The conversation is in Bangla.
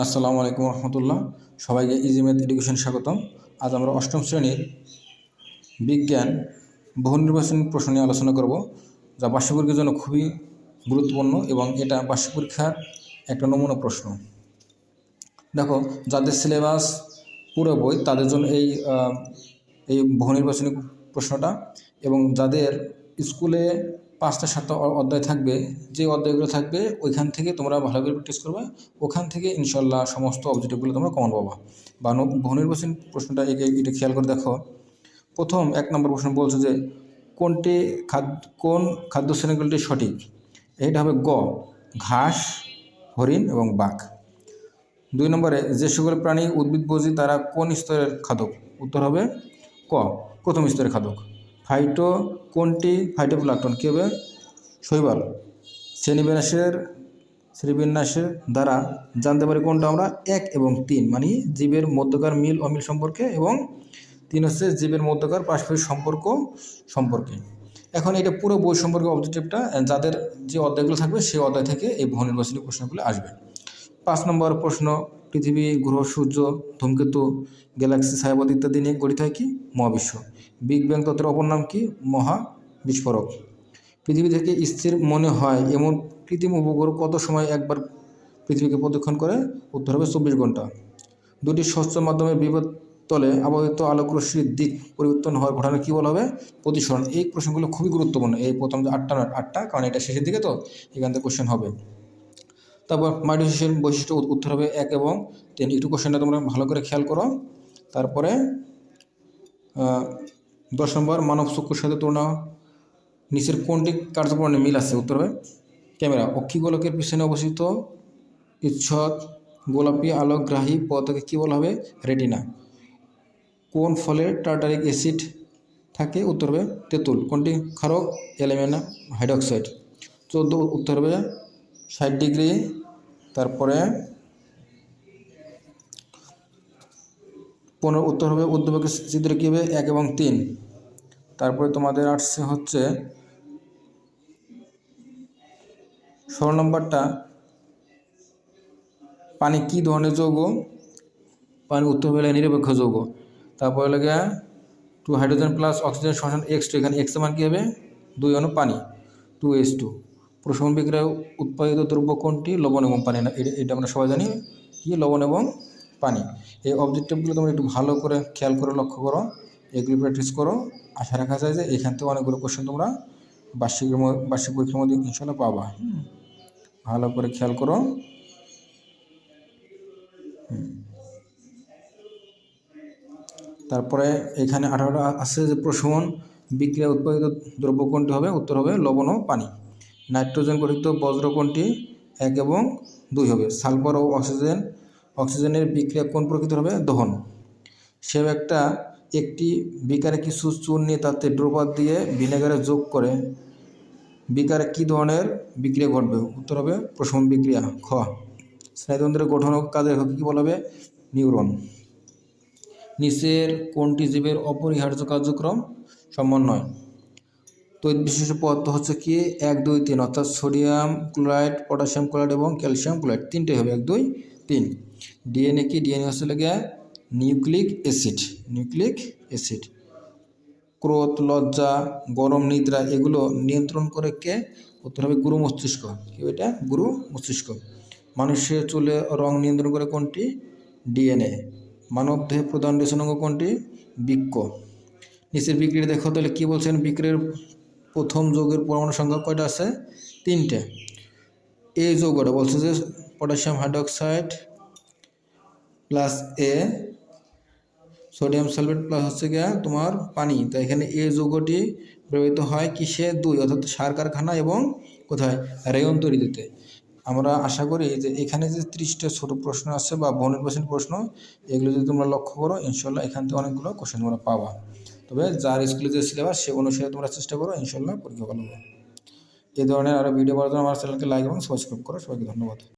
আসসালামু আলাইকুম রহমতুল্লাহ। সবাইকে ইজিমেথ এডুকেশন স্বাগতম। আজ আমরা অষ্টম শ্রেণির বিজ্ঞান বহু নির্বাচনী প্রশ্ন নিয়ে আলোচনা করব, যা বার্ষিক পরীক্ষার জন্য খুবই গুরুত্বপূর্ণ এবং এটা বার্ষিক পরীক্ষার একটা নমুনা প্রশ্ন। দেখো, যাদের সিলেবাস পুরো বই, তাদের জন্য এই এই বহু নির্বাচনী প্রশ্নটা এবং যাদের স্কুলে পাঁচটা সাতটা অধ্যায় থাকবে, যে অধ্যায়গুলো থাকবে ওইখান থেকে তোমরা ভালো করে প্র্যাকটিস করবে, ওখান থেকে ইনশাল্লাহ সমস্ত অবজেক্টিভগুলো তোমরা কমন পাবা। বা ন- বহু প্রশ্নটা একে এটা খেয়াল করে দেখো। প্রথম এক নম্বর প্রশ্ন বলছে যে, কোনটি খাদ্য কোন খাদ্য শ্রেণীগুলিটি সঠিক? এইটা হবে গ, ঘাস, হরিণ এবং বাঘ। দুই নম্বরে, যে সকল প্রাণী উদ্ভিদ উদ্ভিদভোজী তারা কোন স্তরের খাদক? উত্তর হবে ক, প্রথম স্তরের খাদক। ফাইটো কোনটি ফাইটোপ্লাঙ্কটন কী হবে? শৈবাল। শ্রেণীবিন্যাসের শ্রেণীবিন্যাসের দ্বারা জানতে পারি কোনটা আমরা? এক এবং তিন। মানে জীবের মধ্যকার মিল অমিল সম্পর্কে এবং তিন হচ্ছে জীবের মধ্যকার পারস্পরিক সম্পর্ক সম্পর্কে। এখন এটা পুরো বই সম্পর্কে অবজেক্টিভটা যাদের যে অধ্যায়গুলো থাকবে, সেই অধ্যায় থেকে এই বহু নির্বাচনী প্রশ্নগুলো আসবে। পাঁচ নম্বর প্রশ্ন পৃথিবী, গ্রহ, সূর্য, ধূমকেতু, গ্যালাক্সি ছায়াপথ ইত্যাদি নিয়ে গঠিত হয় কি? মহাবিশ্ব। বিগ ব্যাং তত্ত্বের অপর নাম কি? মহা বিস্ফোরক। পৃথিবী থেকে স্থির মনে হয় এমন কৃত্রিম উপগ্রহ কত সময় একবার পৃথিবীকে প্রদক্ষিণ করে? উত্তর হবে চব্বিশ ঘণ্টা দুটি স্বচ্ছ মাধ্যমে বিপদ তলে আবহিত আলোকরশ্মির দিক পরিবর্তন হওয়ার ঘটনা কী বলা হবে? প্রতিসরণ। এই প্রশ্নগুলো খুবই গুরুত্বপূর্ণ। এই প্রথম যে আটটা আটটা, কারণ এটা শেষের দিকে তো এখান থেকে কোশ্চেন হবে। তারপর মাইটোসিসের বৈশিষ্ট্য উত- উত্তর হবে এক এবং তিন। একটু কোশ্চেনটা তোমরা ভালো করে খেয়াল করো। তারপরে দশ নম্বর, মানব চক্ষুর সাথে তুলনা। নিচের কোনটি কার্যক্রমে মিল আছে? উত্তর হবে ক্যামেরা। অক্ষিগোলকের পিছনে অবস্থিত ইচ্ছত গোলাপি, আলোকগ্রাহী পদার্থকে কী বলা হবে? রেটিনা। কোন ফলে টার্টারিক অ্যাসিড থাকে? উত্তর হবে তেঁতুল। কোনটি? ক্ষারক, অ্যালুমিনিয়াম হাইড্রক্সাইড। চোদ্দ উত্তর হবে ষাট ডিগ্রি, তারপরে পনেরো উত্তর হবে উদ্যোগের চিত্র কী হবে? এক এবং তিন। তারপরে তোমাদের আসছে হচ্ছে ষোলো নম্বরটা। পানি কী ধরনের যৌগ? পানি উত্তর হবে নিরপেক্ষ যৌগ। তারপরে লাগে টু হাইড্রোজেন প্লাস অক্সিজেন সমান এক্স টু এখানে এক্স মান কী হবে? দুই অনু পানি টু এস টু প্রশমন বিক্রিয়ায় উৎপাদিত দ্রব্য কোনটি? লবণ এবং পানি। না, এটা- এটা আমরা সবাই জানি কি? লবণ এবং পানি। এই অবজেক্টিভগুলো তোমরা একটু ভালো করে খেয়াল করে লক্ষ্য করো, এগুলি প্র্যাকটিস করো। আশা রাখা যায় যে এখান থেকে অনেকগুলো কোশ্চেন তোমরা বার্ষিক বার্ষিক পরীক্ষার মধ্যে ইনশাল্লাহ পাবা। ভালো করে খেয়াল করো। তারপরে এখানে আঠারোটা আছে যে প্রশমন, বিক্রিয়া উৎপাদিত দ্রব্য কোনটি হবে? উত্তর হবে লবণ ও পানি। নাইট্রোজেন গঠিত বজ্র কোনটি এক এবং দুই হবে। সালফার ও অক্সিজেন, অক্সিজেনের বিক্রিয়া কোন প্রকৃতির হবে? দহন। সেও একটা, একটি বিকারে কিছু চুন নিয়ে তাতে ড্রোপার দিয়ে ভিনেগারে যোগ করে বিকারে কী ধরনের বিক্রিয়া ঘটবে? উত্তর হবে প্রশমন বিক্রিয়া, খ। স্নায়ুতন্ত্রের গঠন কাজের কী বলা হবে? নিউরন। নিচের কোনটি জীবের অপরিহার্য কার্যক্রম সমন্বয়। তৈত বিশিষ্ট পদার্থ হচ্ছে কি? এক, দুই, তিন। অর্থাৎ সোডিয়াম ক্লোরাইড, পটাশিয়াম ক্লোরাইড এবং ক্যালসিয়াম ক্লোরাইড। তিনটে হবে, এক, দুই, তিন। ডিএনএ কি? ডিএনএ হচ্ছে লেগে নিউক্লিক অ্যাসিড। Nucleic acid. ক্রোধ, লজ্জা, গরম, নিদ্রা এগুলো নিয়ন্ত্রণ করে কে? উত্তর হবে গুরু মস্তিষ্ক। কি এটা গুরু মস্তিষ্ক। মানুষের চুলে রং নিয়ন্ত্রণ করে কোনটি? ডিএনএ। মানব দেহে প্রধান রেশনাঙ্গ কোনটি? বৃক্ক। নিচের বিক্রিয়া দেখো, তাহলে কী বলছেন? বিক্রিয়ার প্রথম যৌগের পরমাণু সংখ্যা কয়টা আছে? তিনটে। এই যৌগটা বলছে যে potassium hydroxide plus A, sodium sulphate plus হচ্ছে গিয়া তোমার পানি। তো এখানে এই যৌগটি ব্যবহৃত হয় কিসে? দুই, অর্থাৎ সার কারখানা এবং কোথায়? রেয়ন দিতে আমরা আশা করি যে এখানে যে ত্রিশটা ছোট প্রশ্ন আছে বা বনির্বাচন প্রশ্ন, এগুলো যদি তোমরা লক্ষ্য করো ইনশাল্লাহ এখান থেকে অনেকগুলো কোশ্চেন তোমরা পাবা। তবে যার স্কুলে যে সিলেবাস, সে অনুসারে তোমরা চেষ্টা করো ইনশাল্লাহ পরীক্ষা ভালো হবে। এই ধরনের আরও ভিডিও পাওয়ার জন্য আমার চ্যানেলকে লাইক এবং সাবস্ক্রাইব করো। সবাইকে ধন্যবাদ।